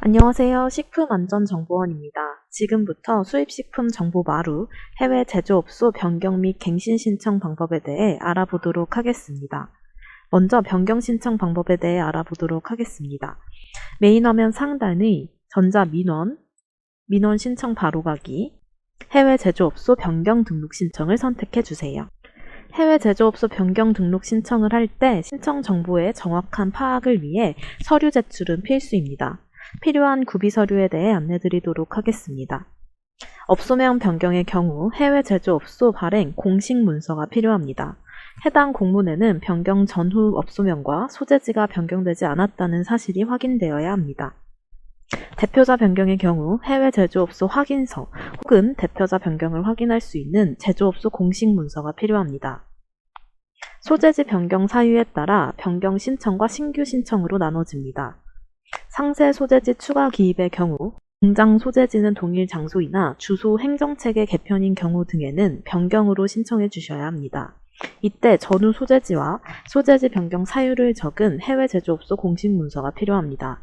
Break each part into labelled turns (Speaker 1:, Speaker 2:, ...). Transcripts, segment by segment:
Speaker 1: 안녕하세요. 식품안전정보원입니다. 지금부터 수입식품 정보 마루, 해외 제조업소 변경 및 갱신 신청 방법에 대해 알아보도록 하겠습니다. 먼저 변경 신청 방법에 대해 알아보도록 하겠습니다. 메인 화면 상단의 전자 민원, 민원 신청 바로가기, 해외 제조업소 변경 등록 신청을 선택해 주세요. 해외 제조업소 변경 등록 신청을 할 때 신청 정보의 정확한 파악을 위해 서류 제출은 필수입니다. 필요한 구비 서류에 대해 안내드리도록 하겠습니다. 업소명 변경의 경우 해외 제조업소 발행 공식 문서가 필요합니다. 해당 공문에는 변경 전후 업소명과 소재지가 변경되지 않았다는 사실이 확인되어야 합니다. 대표자 변경의 경우 해외 제조업소 확인서 혹은 대표자 변경을 확인할 수 있는 제조업소 공식 문서가 필요합니다. 소재지 변경 사유에 따라 변경 신청과 신규 신청으로 나눠집니다. 상세 소재지 추가 기입의 경우 공장 소재지는 동일 장소이나 주소 행정체계 개편인 경우 등에는 변경으로 신청해 주셔야 합니다. 이때 전후 소재지와 소재지 변경 사유를 적은 해외 제조업소 공식 문서가 필요합니다.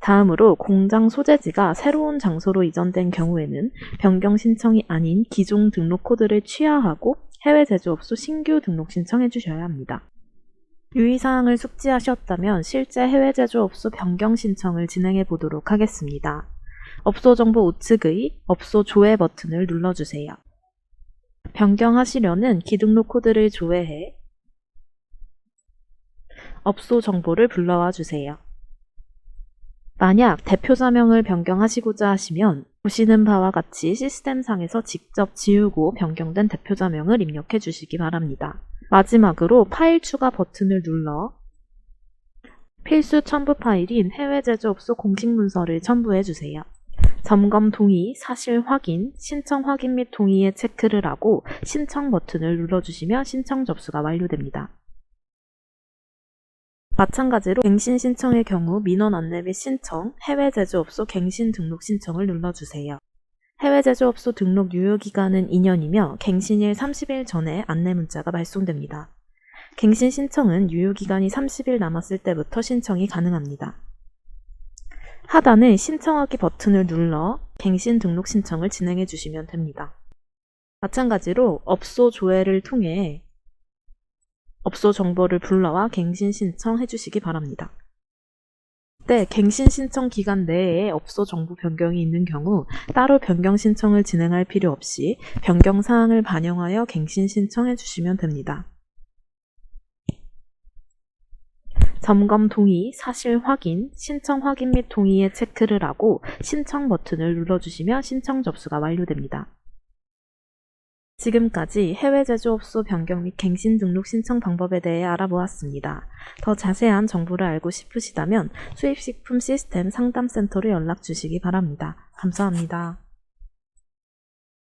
Speaker 1: 다음으로 공장 소재지가 새로운 장소로 이전된 경우에는 변경 신청이 아닌 기존 등록 코드를 취하하고 해외 제조업소 신규 등록 신청해 주셔야 합니다. 유의사항을 숙지하셨다면 실제 해외 제조업소 변경 신청을 진행해 보도록 하겠습니다. 업소 정보 우측의 업소 조회 버튼을 눌러주세요. 변경하시려는 기등록 코드를 조회해 업소 정보를 불러와 주세요. 만약 대표자명을 변경하시고자 하시면 보시는 바와 같이 시스템상에서 직접 지우고 변경된 대표자명을 입력해 주시기 바랍니다. 마지막으로 파일 추가 버튼을 눌러 필수 첨부 파일인 해외 제조업소 공식 문서를 첨부해 주세요. 점검 동의, 사실 확인, 신청 확인 및 동의에 체크를 하고 신청 버튼을 눌러주시면 신청 접수가 완료됩니다. 마찬가지로 갱신 신청의 경우 민원 안내 및 신청, 해외 제조업소 갱신 등록 신청을 눌러주세요. 해외 제조업소 등록 유효기간은 2년이며 갱신일 30일 전에 안내 문자가 발송됩니다. 갱신 신청은 유효기간이 30일 남았을 때부터 신청이 가능합니다. 하단의 신청하기 버튼을 눌러 갱신 등록 신청을 진행해 주시면 됩니다. 마찬가지로 업소 조회를 통해 업소 정보를 불러와 갱신 신청해 주시기 바랍니다. 때 갱신 신청 기간 내에 업소 정보 변경이 있는 경우 따로 변경 신청을 진행할 필요 없이 변경 사항을 반영하여 갱신 신청해 주시면 됩니다. 점검 동의, 사실 확인, 신청 확인 및 동의에 체크를 하고 신청 버튼을 눌러주시면 신청 접수가 완료됩니다. 지금까지 해외 제조업소 변경 및 갱신 등록 신청 방법에 대해 알아보았습니다. 더 자세한 정보를 알고 싶으시다면 수입식품 시스템 상담센터로 연락 주시기 바랍니다. 감사합니다.